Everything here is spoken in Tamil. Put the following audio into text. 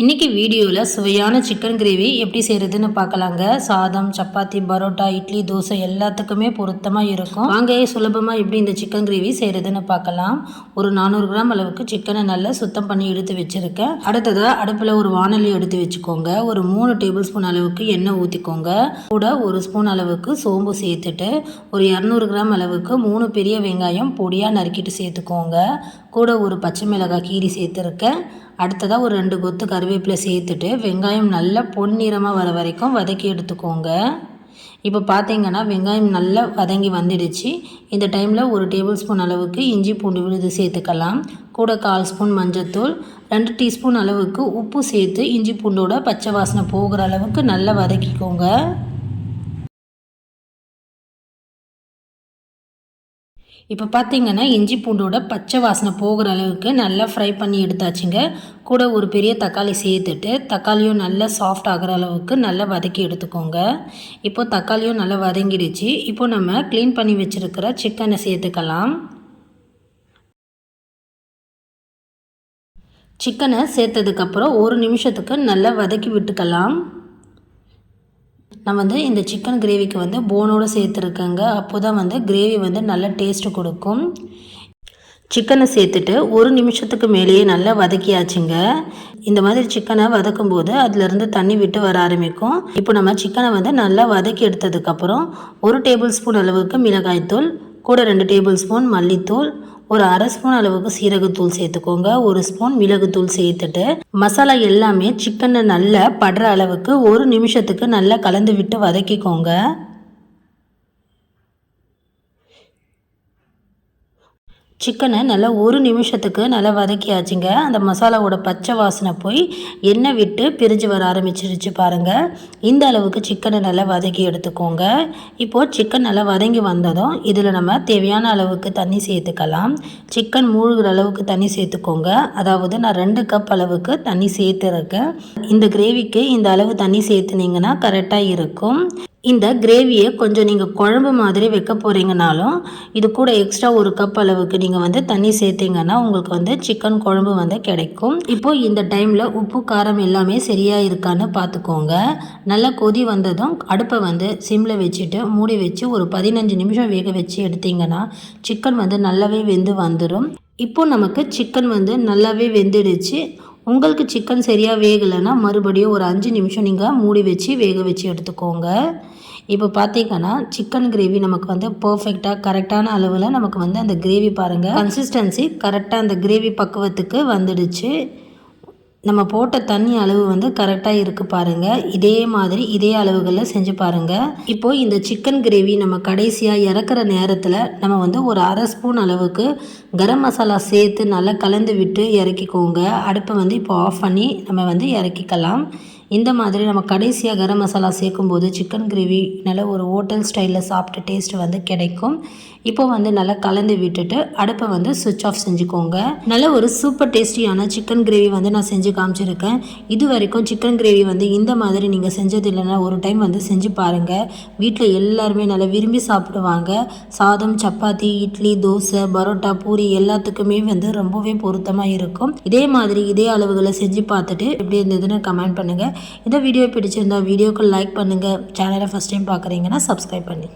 இன்றைக்கி வீடியோவில் சுவையான சிக்கன் கிரேவி எப்படி செய்கிறதுன்னு பார்க்கலாங்க. சாதம் சப்பாத்தி பரோட்டா இட்லி தோசை எல்லாத்துக்குமே பொருத்தமாக இருக்கும். வாங்க சுலபமாக எப்படி இந்த சிக்கன் கிரேவி செய்கிறதுன்னு பார்க்கலாம். ஒரு நானூறு கிராம் அளவுக்கு சிக்கனை நல்லா சுத்தம் பண்ணி எடுத்து வச்சுருக்கேன். அடுத்ததாக அடுப்பில் ஒரு வானொலி எடுத்து வச்சுக்கோங்க. ஒரு மூணு டேபிள் ஸ்பூன் அளவுக்கு எண்ணெய் ஊற்றிக்கோங்க கூட ஒரு ஸ்பூன் அளவுக்கு சோம்பு சேர்த்துட்டு ஒரு இரநூறு கிராம் அளவுக்கு மூணு பெரிய வெங்காயம் பொடியாக நறுக்கிட்டு சேர்த்துக்கோங்க. கூட ஒரு பச்சை மிளகாய் கீரி சேர்த்துருக்கேன். அடுத்ததாக ஒரு ரெண்டு கொத்து கருவேப்பிலை சேர்த்துட்டு வெங்காயம் நல்லா பொன்னிறமாக வர வரைக்கும் வதக்கி எடுத்துக்கோங்க. இப்போ பார்த்தீங்கன்னா வெங்காயம் நல்லா வதங்கி வந்துடுச்சு. இந்த டைமில் ஒரு டேபிள் ஸ்பூன் அளவுக்கு இஞ்சி பூண்டு விழுது சேர்த்துக்கலாம். கூட கால் ஸ்பூன் மஞ்சத்தூள் ரெண்டு டீஸ்பூன் அளவுக்கு உப்பு சேர்த்து இஞ்சி பூண்டோட பச்சை வாசனை போகிற அளவுக்கு நல்லா வதக்கிக்கோங்க. இப்போ பார்த்தீங்கன்னா இஞ்சி பூண்டோட பச்சை வாசனை போகிற அளவுக்கு நல்லா ஃப்ரை பண்ணி எடுத்தாச்சுங்க. கூட ஒரு பெரிய தக்காளி சேர்த்துட்டு தக்காளியும் நல்லா சாஃப்ட் ஆகிற அளவுக்கு நல்லா வதக்கி எடுத்துக்கோங்க. இப்போ தக்காளியும் நல்லா வதங்கிடுச்சு. இப்போ நம்ம க்ளீன் பண்ணி வச்சுருக்கிற சிக்கனை சேர்த்துக்கலாம். சிக்கனை சேர்த்ததுக்கப்புறம் ஒரு நிமிஷத்துக்கு நல்லா வதக்கி விட்டுக்கலாம். நான் வந்து இந்த சிக்கன் கிரேவிக்கு வந்து போனோடு சேர்த்துருக்கேங்க. அப்போ தான் வந்து கிரேவி வந்து நல்ல டேஸ்ட்டு கொடுக்கும். சிக்கனை சேர்த்துட்டு ஒரு நிமிஷத்துக்கு மேலேயே நல்லா வதக்கியாச்சுங்க. இந்த மாதிரி சிக்கனை வதக்கும் போது அதுலேருந்து தண்ணி விட்டு வர ஆரம்பிக்கும். இப்போ நம்ம சிக்கனை வந்து நல்லா வதக்கி எடுத்ததுக்கப்புறம் ஒரு டேபிள் ஸ்பூன் அளவுக்கு மிளகாய்த்தூள் கூட ரெண்டு டேபிள் ஸ்பூன் மல்லித்தூள் ஒரு அரை ஸ்பூன் அளவுக்கு சீரகத்தூள் சேர்த்துக்கோங்க. ஒரு ஸ்பூன் மிளகுத்தூள் சேர்த்துட்டு மசாலா எல்லாமே சிக்கனை நல்லா படுற அளவுக்கு ஒரு நிமிஷத்துக்கு நல்லா கலந்து விட்டு வதக்கிக்கோங்க. சிக்கனை நல்லா ஒரு நிமிஷத்துக்கு நல்லா வதக்கியாச்சுங்க. அந்த மசாலாவோட பச்சை வாசனை போய் எண்ணெய் விட்டு பிரிஞ்சு வர ஆரம்பிச்சிருச்சு பாருங்கள் இந்த அளவுக்கு சிக்கனை நல்லா வதக்கி எடுத்துக்கோங்க. இப்போது சிக்கன் நல்லா வதங்கி வந்ததும் இதில் நம்ம தேவையான அளவுக்கு தண்ணி சேர்த்துக்கலாம். சிக்கன் மூழ்கிற அளவுக்கு தண்ணி சேர்த்துக்கோங்க. அதாவது நான் ரெண்டு கப் அளவுக்கு தண்ணி சேர்த்துருக்கேன். இந்த கிரேவிக்கு இந்த அளவு தண்ணி சேர்த்துனீங்கன்னா கரெக்டாக இருக்கும். இந்த கிரேவியை கொஞ்சம் நீங்கள் குழம்பு மாதிரி வைக்க போகிறீங்கனாலும் இது கூட எக்ஸ்ட்ரா ஒரு கப் அளவுக்கு நீங்கள் வந்து தண்ணி சேர்த்திங்கன்னா உங்களுக்கு வந்து சிக்கன் குழம்பு வந்து கிடைக்கும். இப்போது இந்த டைமில் உப்பு காரம் எல்லாமே சரியாக இருக்கான்னு பார்த்துக்கோங்க நல்லா கொதி வந்ததும் அடுப்பை வந்து சிம்மில் வச்சுட்டு மூடி வச்சு ஒரு பதினஞ்சு நிமிஷம் வேக வச்சு எடுத்திங்கன்னா சிக்கன் வந்து நல்லாவே வெந்து வந்துடும் இப்போது நமக்கு சிக்கன் வந்து நல்லாவே வெந்துடுச்சு. உங்களுக்கு சிக்கன் சரியாக வேகலைன்னா மறுபடியும் ஒரு அஞ்சு நிமிஷம் நீங்கள் மூடி வச்சு வேக வச்சு எடுத்துக்கோங்க. இப்போ பார்த்தீங்கன்னா சிக்கன் கிரேவி நமக்கு வந்து பர்ஃபெக்டாக கரெக்டான அளவில் நமக்கு வந்து அந்த கிரேவி பாருங்கள் கன்சிஸ்டன்சி கரெக்டாக அந்த கிரேவி பக்குவத்துக்கு வந்துடுச்சு. நம்ம போட்ட தண்ணி அளவு வந்து கரெக்டாக இருக்குது பாருங்கள் இதே மாதிரி இதே அளவுகளில் செஞ்சு பாருங்கள் இப்போது இந்த சிக்கன் கிரேவி நம்ம கடைசியாக இறக்குற நேரத்தில் நம்ம வந்து ஒரு அரை ஸ்பூன் அளவுக்கு கரம் மசாலா சேர்த்து நல்லா கலந்து விட்டு இறக்கிக்கோங்க. அடுப்பை வந்து இப்போ ஆஃப் பண்ணி நம்ம வந்து இறக்கிக்கலாம். இந்த மாதிரி நம்ம கடைசியாக கரம் மசாலா சேர்க்கும்போது சிக்கன் கிரேவி நல்ல ஒரு ஹோட்டல் ஸ்டைலில் சாப்பிட்ட டேஸ்ட் வந்து கிடைக்கும். இப்போ வந்து நல்லா கலந்து விட்டுட்டு அடுப்பை வந்து சுவிட்ச் ஆஃப் செஞ்சுக்கோங்க. நல்ல ஒரு சூப்பர் டேஸ்டியான சிக்கன் கிரேவி வந்து நான் செஞ்சு காமிச்சிருக்கேன். இது வரைக்கும் சிக்கன் கிரேவி வந்து இந்த மாதிரி நீங்கள் செஞ்சது இல்லைன்னா ஒரு டைம் வந்து செஞ்சு பாருங்கள் வீட்டில் எல்லாருமே நல்லா விரும்பி சாப்பிடுவாங்க. சாதம் சப்பாத்தி இட்லி தோசை பரோட்டா பூரி எல்லாத்துக்குமே வந்து ரொம்பவே பொருத்தமாக இருக்கும். இதே மாதிரி இதே அளவுகளை செஞ்சு பார்த்துட்டு எப்படி இருந்ததுன்னு கமெண்ட் பண்ணுங்கள் இந்த வீடியோ பிடிச்சிருந்தா வீடியோக்கு லைக் பண்ணுங்கள் சேனலை ஃபஸ்ட் டைம் பார்க்குறீங்கன்னா சப்ஸ்கிரைப் பண்ணி.